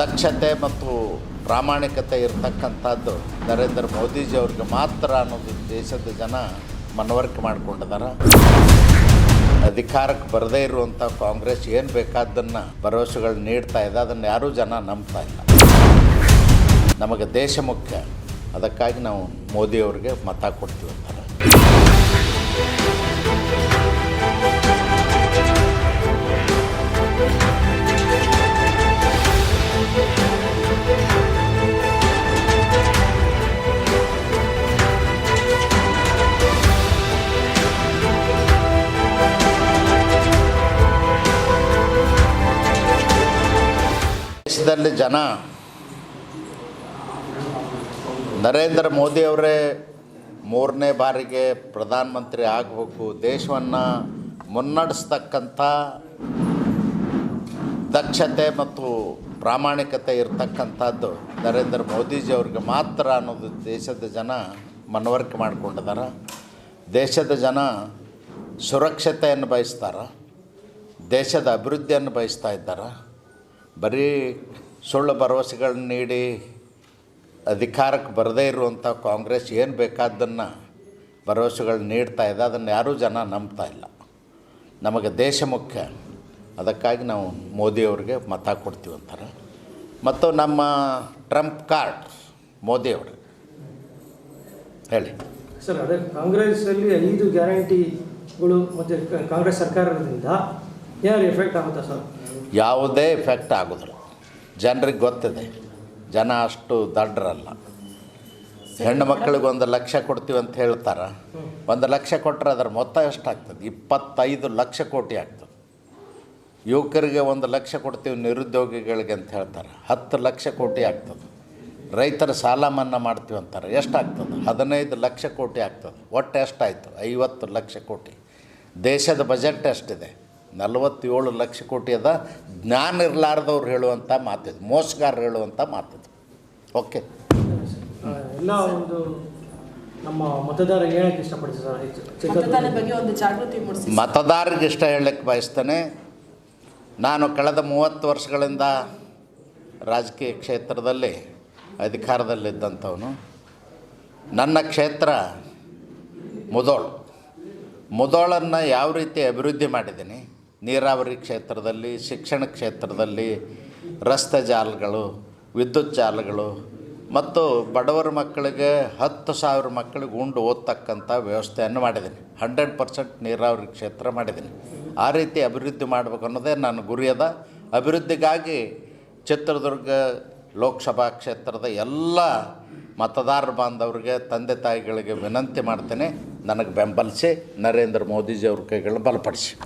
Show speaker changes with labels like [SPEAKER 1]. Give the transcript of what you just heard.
[SPEAKER 1] ದಕ್ಷತೆ ಮತ್ತು ಪ್ರಾಮಾಣಿಕತೆ ಇರತಕ್ಕಂಥದ್ದು ನರೇಂದ್ರ ಮೋದಿಜಿಯವ್ರಿಗೆ ಮಾತ್ರ ಅನ್ನೋದು ದೇಶದ ಜನ ಮನವರಿಕೆ ಮಾಡಿಕೊಂಡಿದ್ದಾರೆ ಅಧಿಕಾರಕ್ಕೆ ಬರದೇ ಇರುವಂಥ ಕಾಂಗ್ರೆಸ್ ಏನು ಬೇಕಾದ್ದನ್ನು ಭರವಸೆಗಳು ನೀಡ್ತಾ ಇದೆ, ಅದನ್ನು ಯಾರೂ ಜನ ನಂಬ್ತಾ ಇಲ್ಲ. ನಮಗೆ ದೇಶ ಮುಖ್ಯ, ಅದಕ್ಕಾಗಿ ನಾವು ಮೋದಿಯವ್ರಿಗೆ ಮತ ಕೊಡ್ತೀವಿ ಅಂತಾರೆ. ದೇಶದಲ್ಲಿ ಜನ ನರೇಂದ್ರ ಮೋದಿಯವರೇ ಮೂರನೇ ಬಾರಿಗೆ ಪ್ರಧಾನಮಂತ್ರಿ ಆಗಬೇಕು, ದೇಶವನ್ನು ಮುನ್ನಡೆಸ್ತಕ್ಕಂಥ ದಕ್ಷತೆ ಮತ್ತು ಪ್ರಾಮಾಣಿಕತೆ ಇರತಕ್ಕಂಥದ್ದು ನರೇಂದ್ರ ಮೋದಿಜಿಯವ್ರಿಗೆ ಮಾತ್ರ ಅನ್ನೋದು ದೇಶದ ಜನ ಮನವರಿಕೆ ಮಾಡಿಕೊಂಡಿದ್ದಾರೆ ದೇಶದ ಜನ ಸುರಕ್ಷತೆಯನ್ನು ಬಯಸ್ತಾರೆ. ದೇಶದ ಅಭಿವೃದ್ಧಿಯನ್ನು ಬಯಸ್ತಾ ಇದ್ದಾರೆ. ಬರೀ ಸುಳ್ಳು ಭರವಸೆಗಳನ್ನ ನೀಡಿ ಅಧಿಕಾರಕ್ಕೆ ಬರದೇ ಇರುವಂಥ ಕಾಂಗ್ರೆಸ್ ಏನು ಬೇಕಾದ್ದನ್ನು ಭರವಸೆಗಳು ನೀಡ್ತಾ ಇದೆ, ಅದನ್ನು ಯಾರೂ ಜನ ನಂಬ್ತಾ ಇಲ್ಲ. ನಮಗೆ ದೇಶ ಮುಖ್ಯ. ಅದಕ್ಕಾಗಿ ನಾವು ಮೋದಿಯವ್ರಿಗೆ ಮತ ಕೊಡ್ತೀವಿ ಅಂತಾರೆ. ಮತ್ತು ನಮ್ಮ ಟ್ರಂಪ್ ಕಾರ್ಡ್ ಮೋದಿಯವರು ಹೇಳಿ.
[SPEAKER 2] ಸರ್, ಅದೇ ಕಾಂಗ್ರೆಸ್ಸಲ್ಲಿ ಐದು ಗ್ಯಾರಂಟಿಗಳು ಮತ್ತು ಕಾಂಗ್ರೆಸ್ ಸರ್ಕಾರದಿಂದ ಏನಾದ್ರು ಎಫೆಕ್ಟ್ ಆಗುತ್ತಾ ಸರ್?
[SPEAKER 1] ಯಾವುದೇ ಎಫೆಕ್ಟ್ ಆಗೋದಿಲ್ಲ. ಜನರಿಗೆ ಗೊತ್ತಿದೆ. ಜನ ಅಷ್ಟು ದಡ್ರಲ್ಲ. ಹೆಣ್ಣು ಮಕ್ಕಳಿಗೆ ಒಂದು ಲಕ್ಷ ಕೊಡ್ತೀವಿ ಅಂತ ಹೇಳ್ತಾರೆ. ಒಂದು ಲಕ್ಷ ಕೊಟ್ಟರೆ ಅದರ ಮೊತ್ತ ಎಷ್ಟಾಗ್ತದೆ? ಇಪ್ಪತ್ತೈದು ಲಕ್ಷ ಕೋಟಿ ಆಗ್ತದೆ. ಯುವಕರಿಗೆ ಒಂದು ಲಕ್ಷ ಕೊಡ್ತೀವಿ ನಿರುದ್ಯೋಗಿಗಳಿಗೆ ಅಂತ ಹೇಳ್ತಾರೆ. ಹತ್ತು ಲಕ್ಷ ಕೋಟಿ ಆಗ್ತದೆ. ರೈತರ ಸಾಲ ಮನ್ನಾ ಮಾಡ್ತೀವಿ ಅಂತಾರೆ. ಎಷ್ಟಾಗ್ತದೆ? ಹದಿನೈದು ಲಕ್ಷ ಕೋಟಿ ಆಗ್ತದೆ. ಒಟ್ಟು ಎಷ್ಟಾಯಿತು? ಐವತ್ತು ಲಕ್ಷ ಕೋಟಿ. ದೇಶದ ಬಜೆಟ್ ಎಷ್ಟಿದೆ? ನಲವತ್ತೇಳು ಲಕ್ಷ ಕೋಟಿ ಅದ. ಜ್ಞಾನ ಇರಲಾರ್ದವ್ರು ಹೇಳುವಂಥ ಮಾತಿದು ಮೋಸಗಾರರು ಹೇಳುವಂಥ ಮಾತಿದು ಓಕೆ
[SPEAKER 2] ಎಲ್ಲ ಒಂದು ನಮ್ಮ ಮತದಾರ ಹೇಳಕ್ಕೆ ಇಷ್ಟಪಡ್ತೀವಿ ಸರ್.
[SPEAKER 1] ಮತದಾರರಿಗೆ ಇಷ್ಟ ಹೇಳಕ್ಕೆ ಬಯಸ್ತೇನೆ. ನಾನು ಕಳೆದ ಮೂವತ್ತು ವರ್ಷಗಳಿಂದ ರಾಜಕೀಯ ಕ್ಷೇತ್ರದಲ್ಲಿ ಅಧಿಕಾರದಲ್ಲಿದ್ದಂಥವನು. ನನ್ನ ಕ್ಷೇತ್ರ ಮುದೋಳು. ಮುದೋಳನ್ನು ಯಾವ ರೀತಿ ಅಭಿವೃದ್ಧಿ ಮಾಡಿದ್ದೀನಿ? ನೀರಾವರಿ ಕ್ಷೇತ್ರದಲ್ಲಿ, ಶಿಕ್ಷಣ ಕ್ಷೇತ್ರದಲ್ಲಿ ರಸ್ತೆ ಜಾಲಗಳು, ವಿದ್ಯುತ್ ಜಾಲಗಳು ಮತ್ತು ಬಡವರ ಮಕ್ಕಳಿಗೆ ಹತ್ತು ಸಾವಿರ ಮಕ್ಕಳಿಗೆ ಉಂಡು ಓದ್ತಕ್ಕಂಥ ವ್ಯವಸ್ಥೆಯನ್ನು ಮಾಡಿದ್ದೀನಿ. ಹಂಡ್ರೆಡ್ ಪರ್ಸೆಂಟ್ ನೀರಾವರಿ ಕ್ಷೇತ್ರ ಮಾಡಿದ್ದೀನಿ. ಆ ರೀತಿ ಅಭಿವೃದ್ಧಿ ಮಾಡಬೇಕು ಅನ್ನೋದೇ ನನ್ನ ಗುರಿ ಅದ. ಅಭಿವೃದ್ಧಿಗಾಗಿ ಚಿತ್ರದುರ್ಗ ಲೋಕಸಭಾ ಕ್ಷೇತ್ರದ ಎಲ್ಲ ಮತದಾರ ಬಾಂಧವರಿಗೆ, ತಂದೆ ತಾಯಿಗಳಿಗೆ ವಿನಂತಿ ಮಾಡ್ತೇನೆ. ನನಗೆ ಬೆಂಬಲಿಸಿ ನರೇಂದ್ರ ಮೋದಿಜಿಯವ್ರ ಕೈಗಳನ್ನ ಬಲಪಡಿಸಿ.